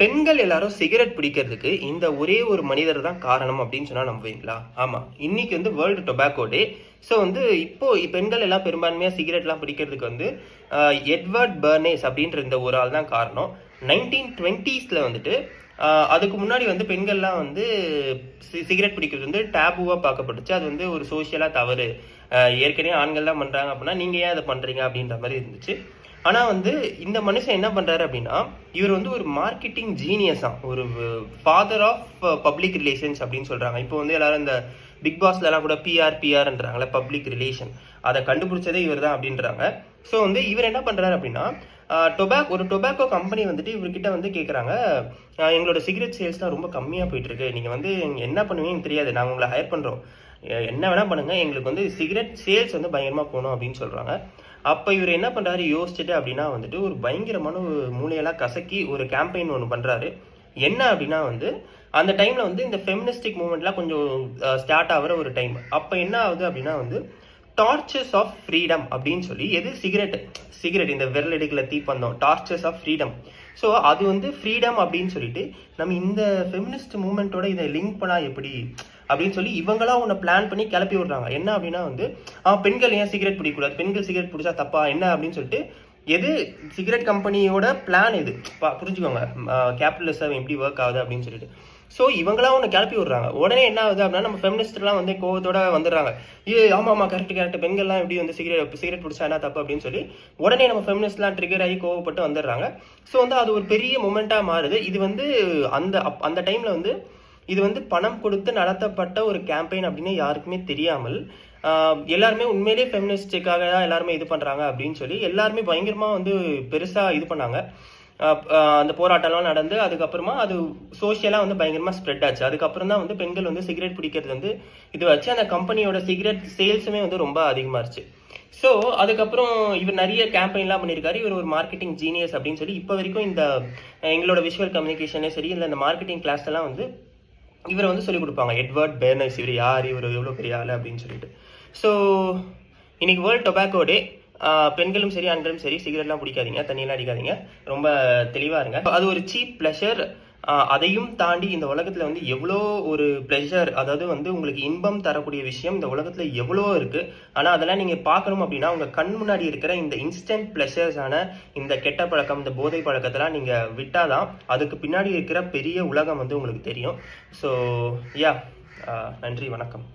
பெண்கள் எல்லாரும் சிகரெட் பிடிக்கிறதுக்கு இந்த ஒரே ஒரு மனிதர் தான் காரணம் அப்படின்னு சொன்னா நம்புவீங்களா? ஆமா. இன்னைக்கு வந்து வேர்ல்டு டொபாக்கோ டே ஸோ வந்து இப்போ பெண்கள் எல்லாம் பெரும்பான்மையா சிகரெட்லாம் பிடிக்கிறதுக்கு வந்து எட்வர்ட் பர்னேஸ் அப்படின்ற இந்த ஒரு ஆள் தான் காரணம். நைன்டீன் டுவெண்ட்டீஸில் வந்துட்டு அதுக்கு முன்னாடி வந்து பெண்கள்லாம் வந்து சி- சிகரெட் பிடிக்கிறது வந்து டேபுவாக பார்க்கப்பட்டுச்சு. அது வந்து ஒரு சோஷியலாக தவறு. ஏற்கனவே ஆண்கள் தான் பண்ணுறாங்க அப்படின்னா நீங்கள் ஏன் அதை பண்ணுறீங்க அப்படின்ற மாதிரி இருந்துச்சு. ஆனால் வந்து இந்த மனுஷன் என்ன பண்ணுறாரு அப்படின்னா இவர் வந்து ஒரு மார்க்கெட்டிங் ஜீனியஸாக ஒரு ஃபாதர் ஆஃப் பப்ளிக் ரிலேஷன்ஸ் அப்படின்னு சொல்கிறாங்க இப்போ வந்து எல்லாரும் இந்த பிக் பாஸ்லலாம் கூட பிஆர் பிஆர்ன்றாங்களே பப்ளிக் ரிலேஷன் அதை கண்டுபிடிச்சதே இவர் தான் அப்படின்றாங்க. ஸோ வந்து இவர் என்ன பண்ணுறாரு அப்படின்னா டொபாக் ஒரு டொபாக்கோ கம்பெனி வந்துட்டு இவர்கிட்ட வந்து கேட்குறாங்க எங்களோட சிகரெட் சேல்ஸ்லாம் ரொம்ப கம்மியாக போயிட்டுருக்கு நீங்கள் வந்து என்ன பண்ணுவீங்கன்னு தெரியாது. நாங்கள் உங்களை ஹையர் பண்ணுறோம் என்ன வேணால் பண்ணுங்கள் எங்களுக்கு வந்து சிகரெட் சேல்ஸ் வந்து பயங்கரமாக போகணும் அப்படின்னு சொல்கிறாங்க அப்போ இவர் என்ன பண்ணுறாரு யோசிச்சுட்டு அப்படின்னா வந்துட்டு ஒரு பயங்கரமான ஒரு மூலையெல்லாம் கசக்கி ஒரு கேம்பெயின் ஒன்று பண்ணுறாரு என்ன அப்படின்னா வந்து அந்த டைமில் வந்து இந்த ஃபெமினிஸ்டிக் மூமெண்ட்லாம் கொஞ்சம் ஸ்டார்ட் ஆகிற ஒரு டைம் அப்போ என்ன ஆகுது அப்படின்னா வந்து டார்ச்சர்ஸ் ஆஃப் ஃப்ரீடம் அப்படின்னு சொல்லி எது சிகரெட் சிகரெட் இந்த விரல் எடுக்கல தீப்பந்தம். டார்ச்சர்ஸ் ஆஃப் ஃப்ரீடம் ஸோ அது வந்து ஃப்ரீடம் அப்படின்னு சொல்லிட்டு நம்ம இந்த ஃபெமினிஸ்ட் மூமெண்ட்டோட இதை லிங்க் பண்ணால் எப்படி? அப்படின்னு சொல்லி இவங்களா ஒன்று பிளான் பண்ணி கிளப்பி விடுறாங்க. என்ன அப்படின்னா வந்து பெண்கள் ஏன் சிகரெட் பிடிக்கக்கூடாது? பெண்கள் சிகரெட் பிடிச்சா தப்பா? என்ன அப்படின்னு சொல்லிட்டு எது சிகரெட் கம்பெனியோட பிளான் இது பா- புரிஞ்சுக்கோங்க. கேபிட்டலிசம் எப்படி ஒர்க் ஆகுது அப்படின்னு சொல்லிட்டு. ஸோ இவங்களாம் ஒன்று கிளப்பி விடுறாங்க. உடனே என்ன ஆகுது அப்படின்னா நம்ம ஃபெமினிஸ்ட்லாம் வந்து கோவத்தோட வந்துடுறாங்க. ஏ ஆமாம் ஆமாம் கரெக்ட் கரெக்ட் பெண்கள்லாம் எப்படி வந்து சிகரெட் சிகரெட் பிடிச்சா என்ன தப்பு அப்படின்னு சொல்லி உடனே நம்ம ஃபெமினிஸ்ட்லாம் ட்ரிகர் ஆகி கோவப்பட்டு வந்துடுறாங்க. ஸோ வந்து அது ஒரு பெரிய மூமெண்ட்டாக மாறுது. இது வந்து அந்த அப்- அந்த டைமில் வந்து இது வந்து பணம் கொடுத்து நடத்தப்பட்ட ஒரு கேம்பெயின் அப்படின்னு யாருக்குமே தெரியாமல் எல்லாருமே உண்மையிலே ஃபெமினிஸ்டுக்காக தான் எல்லாருமே இது பண்ணுறாங்க அப்படின்னு சொல்லி எல்லாருமே பயங்கரமாக வந்து பெருசாக இது பண்ணாங்க. அந்த போராட்டம்லாம் நடந்து அதுக்கப்புறமா அது சோஷியலாக வந்து பயங்கரமாக ஸ்ப்ரெட் ஆச்சு. அதுக்கப்புறம் தான் வந்து பெண்கள் வந்து சிகரெட் பிடிக்கிறது வந்து இது வச்சு அந்த கம்பெனியோட சிகரெட் சேல்ஸுமே வந்து ரொம்ப அதிகமாகிருச்சு ஸோ அதுக்கப்புறம் இவர் நிறைய கேம்பெயின்லாம் பண்ணியிருக்காரு. இவர் ஒரு மார்க்கெட்டிங் ஜீனியஸ் அப்படின்னு சொல்லி இப்போ வரைக்கும் இந்த எங்களோட விஷுவல் கம்யூனிகேஷனே சரி இல்லை இந்த மார்க்கெட்டிங் கிளாஸ் எல்லாம் வந்து இவரை வந்து சொல்லிக் கொடுப்பாங்க. எட்வர்ட் பேர்னஸ் இவர் யார்? இவர் எவ்வளோ பெரிய ஆள்? அப்படின்னு சொல்லிட்டு. ஸோ இன்னைக்கு வேர்ல்ட் டொபாக்கோ டே பெண்களும் சரி ஆண்களும் சரி சிகரெட்லாம் பிடிக்காதீங்க தண்ணியெல்லாம் அடிக்காதீங்க. ரொம்ப தெளிவாக இருங்க. அது ஒரு சீப் ப்ளஷர் அதையும் தாண்டி இந்த உலகத்தில் வந்து எவ்வளோ ஒரு ப்ளெஷர் அதாவது வந்து உங்களுக்கு இன்பம் தரக்கூடிய விஷயம் இந்த உலகத்தில் எவ்வளோ இருக்குது ஆனால் அதெல்லாம் நீங்கள் பார்க்கணும் அப்படின்னா உங்கள் கண் முன்னாடி இருக்கிற இந்த இன்ஸ்டன்ட் ப்ளெஷர்ஸான இந்த கெட்ட பழக்கம் இந்த போதை பழக்கத்தெல்லாம் நீங்கள் விட்டாதான் அதுக்கு பின்னாடி இருக்கிற பெரிய உலகம் வந்து உங்களுக்கு தெரியும். ஸோ யா நன்றி வணக்கம்.